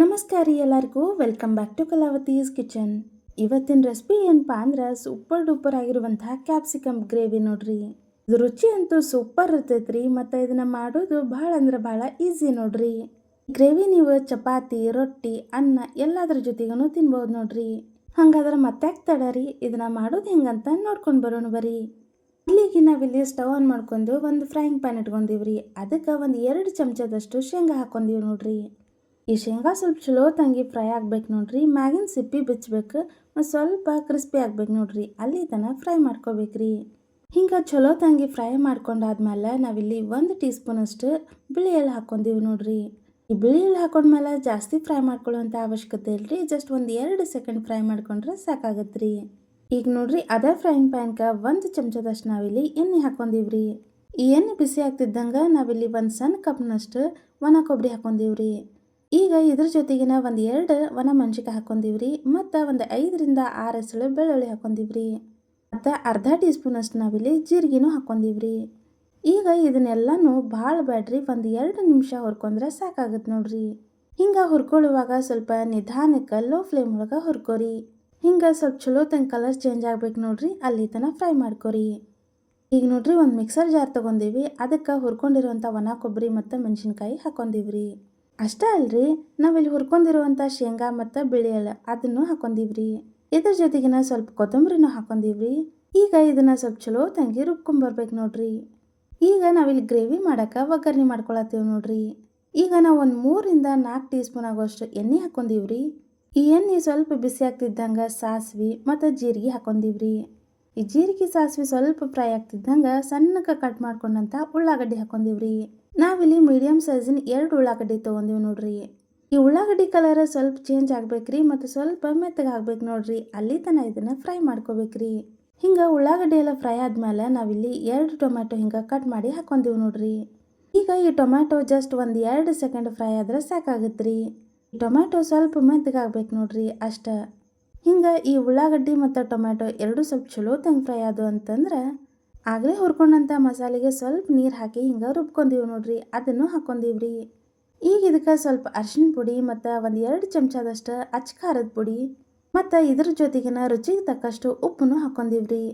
ನಮಸ್ಕಾರ ರೀ ಎಲ್ಲರಿಗೂ welcome back to Kalavathi's kitchen ಇವತ್ತಿನ ರೆಸಿಪಿ ಏನಪ್ಪ ಅಂದ್ರೆ ಸೂಪರ್ ಡೂಪರ್ ಆಗಿರುವಂತಹ ಕ್ಯಾಪ್ಸಿಕಮ್ ಗ್ರೇವಿ ನೋಡ್ರಿ. ಇದು ರುಚಿ ಅಂತೂ ಸೂಪರ್ ಇರ್ತೈತ್ರಿ, ಮತ್ತು ಇದನ್ನ ಮಾಡೋದು ಭಾಳ ಅಂದ್ರೆ ಭಾಳ ಈಸಿ ನೋಡ್ರಿ. ಗ್ರೇವಿ ನೀವು ಚಪಾತಿ, ರೊಟ್ಟಿ, ಅನ್ನ ಎಲ್ಲದ್ರ ಜೊತೆಗೂ ತಿನ್ಬೋದು ನೋಡ್ರಿ. ಹಂಗಾದ್ರೆ ಮತ್ತೆ ತಡರಿ? ಇದನ್ನ ಮಾಡೋದು ಹೆಂಗಂತ ನೋಡ್ಕೊಂಡು ಬರೋಣ ಬರ್ರಿ ಇಲ್ಲಿಗೆ ನಾವಿಲ್ಲಿ ಸ್ಟವ್ ಆನ್ ಮಾಡ್ಕೊಂಡು ಒಂದು ಫ್ರೈಯಿಂಗ್ ಪ್ಯಾನ್ ಇಟ್ಕೊಂಡಿವ್ರಿ. ಅದಕ್ಕೆ ಒಂದು ಎರಡು ಚಮಚದಷ್ಟು ಶೇಂಗಾ ಹಾಕೊಂಡಿವಿ ನೋಡ್ರಿ. ಈ ಶೇಂಗಾ ಸ್ವಲ್ಪ ಚಲೋ ತಂಗಿ ಫ್ರೈ ಆಗ್ಬೇಕು ನೋಡ್ರಿ, ಮ್ಯಾಗಿನ ಸಿಪ್ಪಿ ಬಿಚ್ಚಬೇಕು ಮತ್ತು ಸ್ವಲ್ಪ ಕ್ರಿಸ್ಪಿ ಆಗ್ಬೇಕು ನೋಡ್ರಿ, ಅಲ್ಲಿ ತನ ಫ್ರೈ ಮಾಡ್ಕೋಬೇಕ್ರಿ. ಹಿಂಗೆ ಚಲೋ ತಂಗಿ ಫ್ರೈ ಮಾಡ್ಕೊಂಡಾದ್ಮೇಲೆ ನಾವಿಲ್ಲಿ ಒಂದು ಟೀ ಸ್ಪೂನಷ್ಟು ಬಿಳಿ ಎಳ್ಳು ಹಾಕ್ಕೊಂಡೀವಿ ನೋಡ್ರಿ. ಈ ಬಿಳಿ ಎಳ್ಳು ಹಾಕೊಂಡ್ಮೇಲೆ ಜಾಸ್ತಿ ಫ್ರೈ ಮಾಡ್ಕೊಳ್ಳುವಂಥ ಅವಶ್ಯಕತೆ ರೀ ಜಸ್ಟ್ ಒಂದು ಎರಡು ಸೆಕೆಂಡ್ ಫ್ರೈ ಮಾಡ್ಕೊಂಡ್ರೆ ಸಾಕಾಗತ್ರಿ. ಈಗ ನೋಡ್ರಿ, ಅದೇ ಫ್ರೈಯಿಂಗ್ ಪ್ಯಾನ್ಗೆ ಒಂದು ಚಮಚದಷ್ಟು ನಾವಿಲ್ಲಿ ಎಣ್ಣೆ ಹಾಕೊಂಡೀವ್ರಿ ಈ ಎಣ್ಣೆ ಬಿಸಿ ಆಗ್ತಿದ್ದಂಗೆ ನಾವಿಲ್ಲಿ ಒಂದು ಸಣ್ಣ ಕಪ್ನಷ್ಟು ಒಣ ಕೊಬ್ಬರಿ ಹಾಕೊಂಡೀವ್ರಿ ಈಗ ಇದ್ರ ಜೊತೆಗಿನ ಒಂದು ಎರಡು ಒಣ ಮೆಣಸಿಕಾಯಿ ಹಾಕೊಂಡಿವ್ರಿ ಮತ್ತು ಒಂದು ಐದರಿಂದ ಆರು ಎಸಳು ಬೆಳ್ಳುಳ್ಳಿ ಹಾಕೊಂಡಿವ್ರಿ ಮತ್ತು ಅರ್ಧ ಟೀ ಸ್ಪೂನಷ್ಟು ನಾವಿಲ್ಲಿ ಜೀರಿಗೆನೂ ಹಾಕೊಂಡಿವ್ರಿ ಈಗ ಇದನ್ನೆಲ್ಲನೂ ಭಾಳ ಬ್ಯಾಡ್ರಿ, ಒಂದು ಎರಡು ನಿಮಿಷ ಹುರ್ಕೊಂಡ್ರೆ ಸಾಕಾಗುತ್ತೆ ನೋಡ್ರಿ. ಹಿಂಗೆ ಹುರ್ಕೊಳ್ಳುವಾಗ ಸ್ವಲ್ಪ ನಿಧಾನಕ್ಕೆ ಲೋ ಫ್ಲೇಮ್ ಒಳಗೆ ಹುರ್ಕೋರಿ. ಹಿಂಗೆ ಸ್ವಲ್ಪ ಚಲೋ ತನ್ನ ಕಲರ್ ಚೇಂಜ್ ಆಗ್ಬೇಕು ನೋಡ್ರಿ, ಅಲ್ಲಿ ತನಕ ಫ್ರೈ ಮಾಡ್ಕೊರಿ. ಈಗ ನೋಡ್ರಿ ಒಂದು ಮಿಕ್ಸರ್ ಜಾರ್ ತೊಗೊಂಡಿವಿ, ಅದಕ್ಕೆ ಹುರ್ಕೊಂಡಿರುವಂಥ ಒಣ ಕೊಬ್ಬರಿ ಮತ್ತು ಮೆಣಸಿನ್ಕಾಯಿ ಹಾಕೊಂಡೀವ್ರಿ ಅಷ್ಟೇ ಅಲ್ರಿ ನಾವಿಲ್ಲಿ ಹುರ್ಕೊಂಡಿರುವಂಥ ಶೇಂಗಾ ಮತ್ತು ಬಿಳಿ ಎಳ್ಳು ಅದನ್ನು ಹಾಕೊಂಡಿವ್ರಿ. ಇದ್ರ ಜೊತೆಗಿನ ಸ್ವಲ್ಪ ಕೊತ್ತಂಬರಿನೂ ಹಾಕೊಂಡಿವ್ರಿ. ಈಗ ಇದನ್ನ ಸ್ವಲ್ಪ ಚಲೋ ತಂಗಿ ರುಬ್ಕೊಂಬರ್ಬೇಕು ನೋಡ್ರಿ. ಈಗ ನಾವಿಲ್ಲಿ ಗ್ರೇವಿ ಮಾಡಕ್ಕೆ ಒಗ್ಗರಣೆ ಮಾಡ್ಕೊಳತ್ತೀವಿ ನೋಡ್ರಿ. ಈಗ ನಾವು ಒಂದು ಮೂರಿಂದ ನಾಲ್ಕು ಟೀ ಸ್ಪೂನ್ ಆಗೋಷ್ಟು ಎಣ್ಣೆ ಹಾಕೊಂಡಿವ್ರಿ. ಈ ಎಣ್ಣೆ ಸ್ವಲ್ಪ ಬಿಸಿ ಆಗ್ತಿದ್ದಂಗೆ ಸಾಸಿವೆ ಮತ್ತು ಜೀರಿಗೆ ಹಾಕೊಂಡಿವ್ರಿ. ಈ ಜೀರಿಗೆ ಸಾಸಿವೆ ಸ್ವಲ್ಪ ಫ್ರೈ ಆಗ್ತಿದ್ದಂಗೆ ಸಣ್ಣಕ್ಕೆ ಕಟ್ ಮಾಡ್ಕೊಂಡಂಥ ಉಳ್ಳಾಗಡ್ಡಿ ಹಾಕೊಂಡೀವ್ರಿ. ನಾವಿಲ್ಲಿ ಮೀಡಿಯಮ್ ಸೈಜಿನ ಎರಡು ಉಳ್ಳಾಗಡ್ಡಿ ತೊಗೊಂಡಿವಿ ನೋಡ್ರಿ. ಈ ಉಳ್ಳಾಗಡ್ಡಿ ಕಲರ್ ಸ್ವಲ್ಪ ಚೇಂಜ್ ಆಗ್ಬೇಕ್ರಿ ಮತ್ತು ಸ್ವಲ್ಪ ಮೆತ್ತಗೆ ಆಗ್ಬೇಕು ನೋಡ್ರಿ. ಅಲ್ಲಿ ತನಕ ಇದನ್ನ ಫ್ರೈ ಮಾಡ್ಕೋಬೇಕ್ರಿ. ಹಿಂಗೆ ಉಳ್ಳಾಗಡ್ಡಿ ಎಲ್ಲ ಫ್ರೈ ಆದ್ಮೇಲೆ ನಾವಿಲ್ಲಿ ಎರಡು ಟೊಮ್ಯಾಟೊ ಹಿಂಗೆ ಕಟ್ ಮಾಡಿ ಹಾಕೊಂಡಿವಿ ನೋಡ್ರಿ. ಈಗ ಈ ಟೊಮ್ಯಾಟೊ ಜಸ್ಟ್ ಒಂದು ಎರಡು ಸೆಕೆಂಡ್ ಫ್ರೈ ಆದ್ರೆ ಸಾಕಾಗತ್ರಿ. ಟೊಮ್ಯಾಟೊ ಸ್ವಲ್ಪ ಮೆತ್ತಗೆ ಆಗ್ಬೇಕು ನೋಡ್ರಿ ಅಷ್ಟ. ಹಿಂಗೆ ಈ ಉಳ್ಳಾಗಡ್ಡಿ ಮತ್ತು ಟೊಮ್ಯಾಟೊ ಎರಡು ಸ್ವಲ್ಪ ಚಲೋ ತಂಗ ಫ್ರೈ ಆದವು ಅಂತಂದ್ರೆ ಆಗಲೇ ಹುರ್ಕೊಂಡಂಥ ಮಸಾಲೆಗೆ ಸ್ವಲ್ಪ ನೀರು ಹಾಕಿ ಹಿಂಗೆ ರುಬ್ಕೊಂಡೀವಿ ನೋಡ್ರಿ, ಅದನ್ನು ಹಾಕ್ಕೊಂಡೀವ್ರಿ ಈಗ ಇದಕ್ಕೆ ಸ್ವಲ್ಪ ಅರ್ಶಿನ ಪುಡಿ ಮತ್ತು ಒಂದು ಎರಡು ಚಮಚದಷ್ಟು ಅಚ್ಚ ಖಾರದ ಪುಡಿ ಮತ್ತು ಇದ್ರ ಜೊತೆಗಿನ ರುಚಿಗೆ ತಕ್ಕಷ್ಟು ಉಪ್ಪನ್ನು ಹಾಕ್ಕೊಂಡೀವ್ರಿ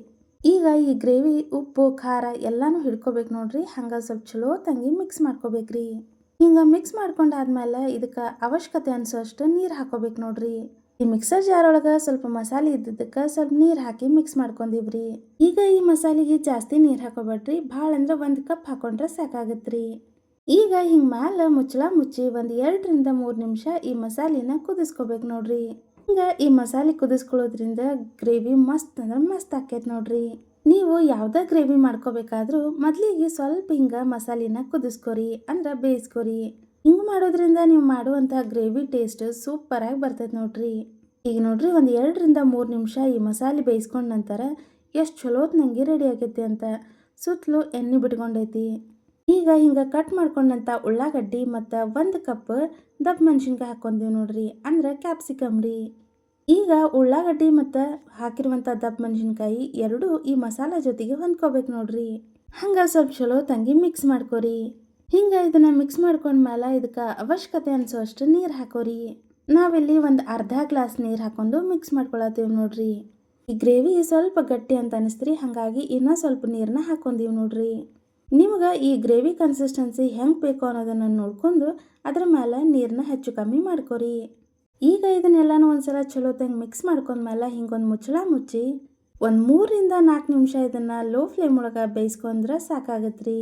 ಈಗ ಈ ಗ್ರೇವಿ, ಉಪ್ಪು, ಖಾರ ಎಲ್ಲನೂ ಹಿಡ್ಕೋಬೇಕು ನೋಡ್ರಿ, ಹಂಗೆ ಸ್ವಲ್ಪ ಚಲೋ ತಂಗಿ ಮಿಕ್ಸ್ ಮಾಡ್ಕೋಬೇಕ್ರಿ. ಹಿಂಗೆ ಮಿಕ್ಸ್ ಮಾಡ್ಕೊಂಡಾದ್ಮೇಲೆ ಇದಕ್ಕೆ ಅವಶ್ಯಕತೆ ಅನಿಸೋಷ್ಟು ನೀರು ಹಾಕೋಬೇಕು ನೋಡ್ರಿ. ಈ ಮಿಕ್ಸರ್ ಜಾರ್ ಒಳಗೆ ಸ್ವಲ್ಪ ಮಸಾಲೆ ಇದ್ದಿದ್ದಕ್ಕೆ ಸ್ವಲ್ಪ ನೀರು ಹಾಕಿ ಮಿಕ್ಸ್ ಮಾಡ್ಕೊಂಡಿವ್ರಿ ಈಗ ಈ ಮಸಾಲೆಗೆ ಜಾಸ್ತಿ ನೀರು ಹಾಕೋಬೇಡ್ರಿ, ಭಾಳ ಅಂದ್ರೆ ಒಂದು ಕಪ್ ಹಾಕೊಂಡ್ರೆ ಸಾಕಾಗತ್ರಿ. ಈಗ ಹಿಂಗೆ ಮ್ಯಾಲ ಮುಚ್ಚಳ ಮುಚ್ಚಿ ಒಂದು ಎರಡರಿಂದ ಮೂರು ನಿಮಿಷ ಈ ಮಸಾಲಿನ ಕುದಿಸ್ಕೋಬೇಕು ನೋಡ್ರಿ. ಹಿಂಗೆ ಈ ಮಸಾಲೆ ಕುದಿಸ್ಕೊಳ್ಳೋದ್ರಿಂದ ಗ್ರೇವಿ ಮಸ್ತ್ ಅಂದ್ರೆ ಮಸ್ತ್ ಆಕೈತೆ ನೋಡ್ರಿ. ನೀವು ಯಾವುದೇ ಗ್ರೇವಿ ಮಾಡ್ಕೋಬೇಕಾದ್ರೂ ಮೊದಲಿಗೆ ಸ್ವಲ್ಪ ಹಿಂಗೆ ಮಸಾಲಿನ ಕುದಿಸ್ಕೊರಿ, ಅಂದ್ರೆ ಬೇಯಿಸ್ಕೊರಿ. ಹಿಂಗೆ ಮಾಡೋದ್ರಿಂದ ನೀವು ಮಾಡುವಂಥ ಗ್ರೇವಿ ಟೇಸ್ಟ್ ಸೂಪರಾಗಿ ಬರ್ತೈತೆ ನೋಡ್ರಿ. ಈಗ ನೋಡ್ರಿ ಒಂದು ಎರಡರಿಂದ ಮೂರು ನಿಮಿಷ ಈ ಮಸಾಲೆ ಬೇಯಿಸ್ಕೊಂಡ ನಂತರ ಎಷ್ಟು ಚಲೋತ್ ನಂಗೆ ರೆಡಿ ಆಗೈತಿ ಅಂತ. ಸುತ್ತಲೂ ಎಣ್ಣೆ ಬಿಟ್ಕೊಂಡೈತಿ. ಈಗ ಹಿಂಗೆ ಕಟ್ ಮಾಡ್ಕೊಂಡಂಥ ಉಳ್ಳಾಗಡ್ಡಿ ಮತ್ತು ಒಂದು ಕಪ್ ದಪ್ಪ ಮೆಣಸಿನ್ಕಾಯಿ ಹಾಕ್ಕೊಂಡೀವಿ ನೋಡ್ರಿ. ಅಂದ್ರೆ ಕ್ಯಾಪ್ಸಿಕಮ್ ರೀ. ಈಗ ಉಳ್ಳಾಗಡ್ಡಿ ಮತ್ತು ಹಾಕಿರುವಂಥ ದಪ್ಪ ಮೆಣಸಿನ್ಕಾಯಿ ಎರಡೂ ಈ ಮಸಾಲ ಜೊತೆಗೆ ಹೊಂದ್ಕೋಬೇಕು ನೋಡ್ರಿ. ಹಂಗೆ ಸ್ವಲ್ಪ ಚಲೋ ತಂಗಿ ಮಿಕ್ಸ್ ಮಾಡ್ಕೊರಿ. ಹಿಂಗೆ ಇದನ್ನು ಮಿಕ್ಸ್ ಮಾಡ್ಕೊಂಡ್ಮೇಲೆ ಇದಕ್ಕೆ ಅವಶ್ಯಕತೆ ಅನಿಸೋ ಅಷ್ಟು ನೀರು ಹಾಕೋರಿ. ನಾವಿಲ್ಲಿ ಒಂದು ಅರ್ಧ ಗ್ಲಾಸ್ ನೀರು ಹಾಕೊಂಡು ಮಿಕ್ಸ್ ಮಾಡ್ಕೊಳತ್ತೀವಿ ನೋಡ್ರಿ. ಈ ಗ್ರೇವಿ ಸ್ವಲ್ಪ ಗಟ್ಟಿ ಅಂತ ಅನಿಸ್ತ್ರಿ, ಹಾಗಾಗಿ ಇನ್ನೂ ಸ್ವಲ್ಪ ನೀರನ್ನ ಹಾಕೊಂಡೀವಿ ನೋಡ್ರಿ. ನಿಮ್ಗೆ ಈ ಗ್ರೇವಿ ಕನ್ಸಿಸ್ಟೆನ್ಸಿ ಹೆಂಗೆ ಬೇಕು ಅನ್ನೋದನ್ನು ನೋಡ್ಕೊಂಡು ಅದ್ರ ಮೇಲೆ ನೀರನ್ನ ಹೆಚ್ಚು ಕಮ್ಮಿ ಮಾಡ್ಕೊರಿ. ಈಗ ಇದನ್ನೆಲ್ಲನೂ ಒಂದ್ಸಲ ಚಲೋ ತಂಗೆ ಮಿಕ್ಸ್ ಮಾಡ್ಕೊಂಡ್ಮೇಲೆ ಹಿಂಗೊಂದು ಮುಚ್ಚಳ ಮುಚ್ಚಿ ಒಂದು ಮೂರಿಂದ ನಾಲ್ಕು ನಿಮಿಷ ಇದನ್ನು ಲೋ ಫ್ಲೇಮ್ ಒಳಗೆ ಬೇಯಿಸ್ಕೊಂಡ್ರೆ ಸಾಕಾಗತ್ರಿ.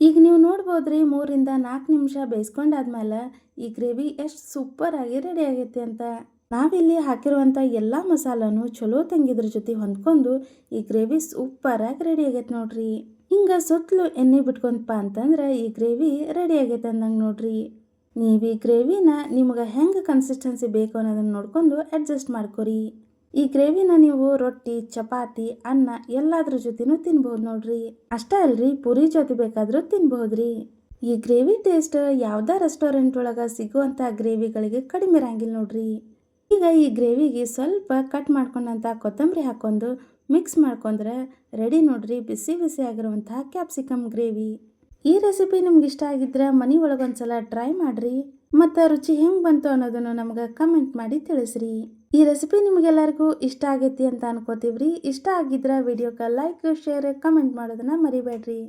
ಈಗ ನೀವು ನೋಡ್ಬೋದು ರೀ ಮೂರಿಂದ ನಾಲ್ಕು ನಿಮಿಷ ಬೇಯಿಸ್ಕೊಂಡಾದ್ಮೇಲೆ ಈ ಗ್ರೇವಿ ಎಷ್ಟು ಸೂಪರಾಗಿ ರೆಡಿ ಆಗೈತಿ ಅಂತ. ನಾವಿಲ್ಲಿ ಹಾಕಿರುವಂಥ ಎಲ್ಲ ಮಸಾಲನು ಚಲೋ ತಂಗಿದ್ರ ಜೊತೆ ಹೊಂದ್ಕೊಂಡು ಈ ಗ್ರೇವಿ ಸೂಪರಾಗಿ ರೆಡಿ ಆಗೈತೆ ನೋಡ್ರಿ. ಹಿಂಗೆ ಸುತ್ತಲೂ ಎಣ್ಣೆ ಬಿಟ್ಕೊಂತಪ್ಪ ಅಂತಂದ್ರೆ ಈ ಗ್ರೇವಿ ರೆಡಿ ಆಗೈತೆ ಅಂದಂಗೆ ನೋಡ್ರಿ. ನೀವು ಈ ಗ್ರೇವಿನ ನಿಮ್ಗೆ ಹೆಂಗೆ ಕನ್ಸಿಸ್ಟೆನ್ಸಿ ಬೇಕು ಅನ್ನೋದನ್ನು ನೋಡ್ಕೊಂಡು ಅಡ್ಜಸ್ಟ್ ಮಾಡ್ಕೊರಿ. ಈ ಗ್ರೇವಿನ ನೀವು ರೊಟ್ಟಿ, ಚಪಾತಿ, ಅನ್ನ ಎಲ್ಲಾದ್ರ ಜೊತೆನೂ ತಿನ್ಬಹುದು ನೋಡ್ರಿ. ಅಷ್ಟೇ ಅಲ್ರಿ, ಪುರಿ ಜೊತೆ ಬೇಕಾದ್ರೂ ತಿನ್ಬಹುದ್ರಿ ಈ ಗ್ರೇವಿ ಟೇಸ್ಟ್ ಯಾವ್ದಾ ರೆಸ್ಟೋರೆಂಟ್ ಒಳಗೆ ಸಿಗುವಂಥ ಗ್ರೇವಿಗಳಿಗೆ ಕಡಿಮೆ ಇರಂಗಿಲ್ಲ ನೋಡ್ರಿ. ಈಗ ಈ ಗ್ರೇವಿಗೆ ಸ್ವಲ್ಪ ಕಟ್ ಮಾಡ್ಕೊಂಡಂಥ ಕೊತ್ತಂಬರಿ ಹಾಕೊಂಡು ಮಿಕ್ಸ್ ಮಾಡ್ಕೊಂಡ್ರೆ ರೆಡಿ ನೋಡ್ರಿ, ಬಿಸಿ ಬಿಸಿ ಆಗಿರುವಂತಹ ಕ್ಯಾಪ್ಸಿಕಮ್ ಗ್ರೇವಿ. ಈ ರೆಸಿಪಿ ನಿಮ್ಗೆ ಇಷ್ಟ ಆಗಿದ್ರೆ ಮನೆ ಒಳಗೊಂದ್ಸಲ ಟ್ರೈ ಮಾಡ್ರಿ. ಮತ್ತು ರುಚಿ ಹೆಂಗೆ ಬಂತು ಅನ್ನೋದನ್ನು ನಮ್ಗೆ ಕಮೆಂಟ್ ಮಾಡಿ ತಿಳಿಸ್ರಿ. ಈ ರೆಸಿಪಿ ನಿಮಗೆಲ್ಲರಿಗೂ ಇಷ್ಟ ಆಗೈತಿ ಅಂತ ಅನ್ಕೋತೀವ್ರಿ. ಇಷ್ಟ ಆಗಿದ್ರೆ ವಿಡಿಯೋಕ್ಕೆ ಲೈಕ್ ಶೇರ್ ಕಮೆಂಟ್ ಮಾಡೋದನ್ನ ಮರಿಬೇಡ್ರಿ.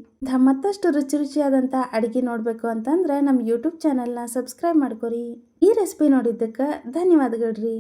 ಮತ್ತಷ್ಟು ರುಚಿ ರುಚಿಯಾದಂಥ ಅಡುಗೆ ನೋಡಬೇಕು ಅಂತಂದ್ರೆ ನಮ್ಮ ಯೂಟ್ಯೂಬ್ ಚಾನಲ್ನ ಸಬ್ಸ್ಕ್ರೈಬ್ ಮಾಡ್ಕೊರಿ. ಈ ರೆಸಿಪಿ ನೋಡಿದ್ದಕ್ಕೆ ಧನ್ಯವಾದಗಳ್ರಿ.